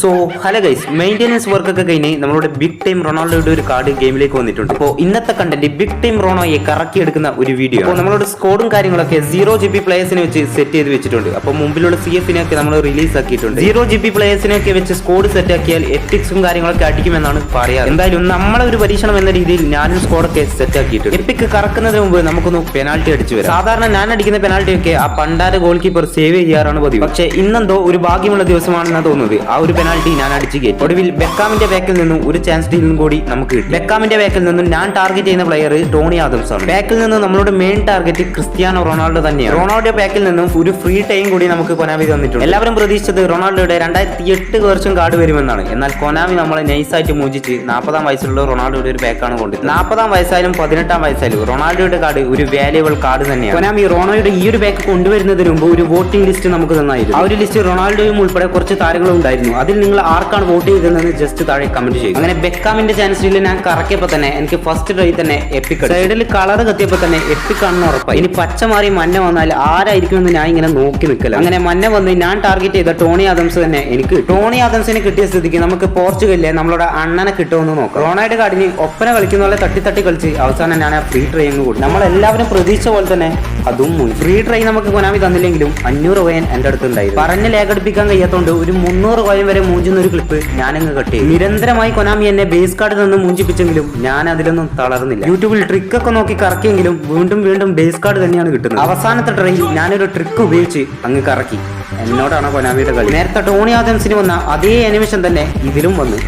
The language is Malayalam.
സോ ഹലോ ഗൈസ് മെയിന്റെനൻസ് വർക്കൊക്കെ കഴിഞ്ഞ് നമ്മളുടെ ബിഗ് ടൈം റൊണാൾഡോയുടെ ഒരു കാർഡ് ഗെയിമിലേക്ക് വന്നിട്ടുണ്ട്. അപ്പോൾ ഇന്നത്തെ കണ്ടന്റ് ബിഗ് ടൈം റോണോയെ കറക്കി എടുക്കുന്ന ഒരു വീഡിയോ അപ്പോൾ നമ്മളുടെ സ്കോഡും കാര്യങ്ങളൊക്കെ സീറോ ജി ബി പ്ലേയേഴ്സിനെ വെച്ച് സെറ്റ് ചെയ്ത് വെച്ചിട്ടുണ്ട്. അപ്പോൾ മുമ്പിലുള്ള സി എഫിനെ ഒക്കെ നമ്മൾ റിലീസ് ആക്കിയിട്ടുണ്ട്. സീറോ ജി ബി പ്ലേയേഴ്സിനെയൊക്കെ വെച്ച് സ്കോഡ് സെറ്റ് ആക്കിയാൽ എപ്പിക്സും കാര്യങ്ങളൊക്കെ അടിക്കുമെന്നാണ് പറയാറ്. എന്തായാലും നമ്മളെ ഒരു പരീക്ഷണം എന്ന രീതിയിൽ ഞാനും സ്കോഡൊക്കെ സെറ്റ് ആക്കിയിട്ടുണ്ട്. എപ്പിക്ക് കറക്കുന്നതിന് മുമ്പ് നമുക്കൊന്ന് പെനാൾട്ടി അടിച്ചു വരാം. സാധാരണ ഞാൻ അടിക്കുന്ന പെനാൾട്ടിയൊക്കെ ആ പണ്ടാര ഗോൾ കീപ്പർ സേവ് ചെയ്യാറാണ് പതിവ്. പക്ഷേ ഇന്നെന്തോ ഒരു ഭാഗ്യമുള്ള ദിവസമാണെന്നാണ് തോന്നുന്നത്. ആ ഒരു പെനാൾട്ടി ഞാൻ അടിച്ചു കയറ്റി. ഒടുവിൽ ബെക്കാമിന്റെ ബാക്കിൽ നിന്നും ഒരു ചാൻസ് ഡീലും കൂടി നമുക്ക് കിട്ടി. ബെക്കാമിന്റെ ബാക്കിൽ നിന്നും ഞാൻ ടാർഗറ്റ് ചെയ്യുന്ന പ്ലെയർ ടോണി ആദംസ് ആണ്. ബാക്കിൽ നിന്ന് നമ്മളുടെ മെയിൻ ടാർഗറ്റ് ക്രിസ്ത്യാനോ റൊണാൾഡോ തന്നെയാണ്. റൊണാൾഡോ ബാക്കിൽ നിന്നും ഒരു ഫ്രീ ടൈം കൂടി നമുക്ക് കൊനാമി തന്നിട്ടുണ്ട്. എല്ലാവരും പ്രതീക്ഷിച്ചത് റൊണാൾഡോയുടെ രണ്ടായിരത്തി എട്ട് വർഷം കാർഡ് വരുമെന്നാണ്. എന്നാൽ കൊനാമി നമ്മളെ നൈസായിട്ട് മൂജിച്ച് നാൽപ്പതാം വയസ്സിലുള്ള റൊണാൾഡോയുടെ ഒരു ബാക്കാണ് കൊണ്ടത് നാൽപ്പതാം വയസ്സായാലും പതിനെട്ടാം വയസ്സായാലും റൊണാൾഡോയുടെ കാർഡ് ഒരു വാല്യുബിൾ കാർഡ് തന്നെയാണ്. കൊനാമി റൊണാൾഡോയുടെ ഈ ഒരു ബാക്ക് കൊണ്ടുവരുന്നതിന് മുമ്പ് ഒരു വോട്ടിംഗ് ലിസ്റ്റ് നമുക്ക് തന്നായിരുന്നു. ആ ഒരു ലിസ്റ്റ് റൊണാൾഡോയും ഉൾപ്പെടെ കുറച്ച് താരങ്ങളും ഉണ്ടായിരുന്നു. അതിൽ നിങ്ങൾ ആർക്കാണ് വോട്ട് ചെയ്തതെന്ന് ജസ്റ്റ് താഴെ കമന്റ് ചെയ്യും. അങ്ങനെ ബെക്കാമിന്റെ ചാൻസിൽ ഞാൻ കറക്കിയപ്പോൾ തന്നെ എനിക്ക് ഫസ്റ്റ് ഡ്രൈ തന്നെ എപ്പിക് സൈഡിൽ കളർ കത്തിയപ്പോൾ തന്നെ എപ്പിക് ആണെന്ന് ഉറപ്പായി ഇനി പച്ച മാറി മഞ്ഞ വന്നാൽ ആരായിരിക്കും എന്ന് ഞാൻ ഇങ്ങനെ നോക്കി നിൽക്കല. അങ്ങനെ മഞ്ഞ വന്ന് ഞാൻ ടാർഗറ്റ് ചെയ്ത ടോണി ആദംസ് തന്നെ എനിക്ക് ടോണി ആദംസിനെ കിട്ടിയ സ്ഥിതിക്ക് നമുക്ക് പോർച്ചുഗലിലെ നമ്മളുടെ അണ്ണനെ കിട്ടുമെന്ന് നോക്കാം. റോണായിട്ട് കാടിന് ഒപ്പന കളിക്കുന്ന പോലെ തട്ടി തട്ടി കളിച്ച് അവസാനം ഞാൻ ആ ഫ്രീ ട്രെയിൻ കൂടി നമ്മളെല്ലാവരും പ്രതീക്ഷ പോലെ തന്നെ അതും ഫ്രീ ട്രൈ നമുക്ക് കൊനാമി തന്നില്ലെങ്കിലും അഞ്ഞൂറ് കോയൻ എന്റെ അടുത്തുണ്ടായിരുന്നു പറഞ്ഞ് ലേഖടിപ്പിക്കാൻ കഴിയാത്തോണ്ട് ഒരു മുന്നൂറ് കോയൻ വരെ മൂഞ്ചുന്ന ഒരു ക്ലിപ്പ് ഞാനങ്ങ് കട്ടി നിരന്തരമായി കൊനാമി എന്നെ ബേസ് കാർഡ് നിന്ന് മൂഞ്ചിപ്പിച്ചെങ്കിലും ഞാൻ അതിലൊന്നും തളർന്നില്ല. യൂട്യൂബിൽ ട്രിക്ക് ഒക്കെ നോക്കി കറക്കിയെങ്കിലും വീണ്ടും വീണ്ടും ബേസ് കാർഡ് തന്നെയാണ് കിട്ടുന്നത്. അവസാനത്തെ ട്രെയിൻ ഞാനൊരു ട്രിക്ക് ഉപയോഗിച്ച് അങ്ങ് കറക്കി. എന്നോടാണ് കൊനാമിയുടെ കളി? നേരത്തെ ടോണി ആദംസിന് വന്ന അതേ അനിമേഷൻ തന്നെ ഇതിലും വന്നു.